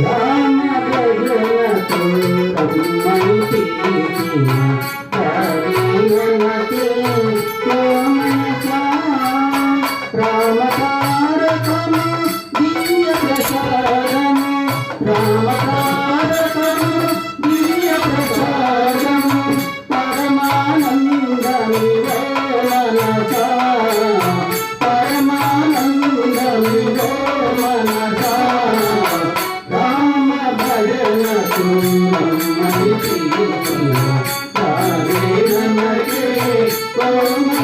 Rama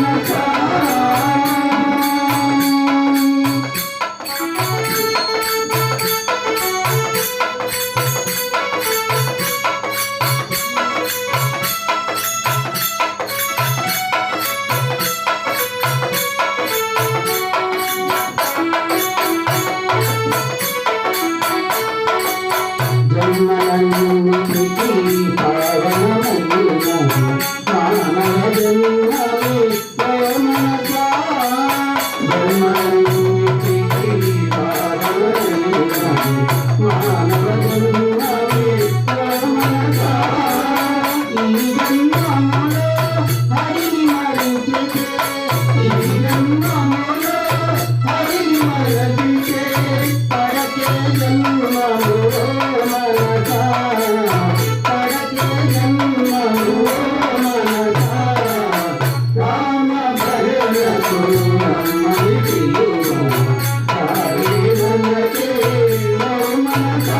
Come Oh,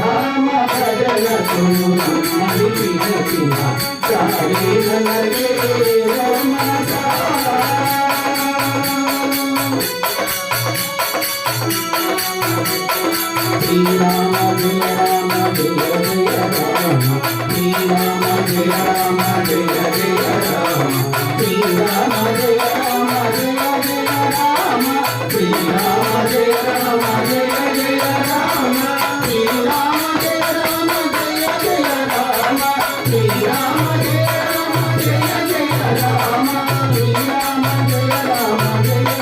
Rama ప్రజలకు శ్రీరామ జయ రామ జయ జయ రామ శ్రీరామ జయ రామ జయ జయ రామ శ్రీరామ జయ రామ జయ జయ రామ శ్రీరామ జయ రామ జయ రామ జయ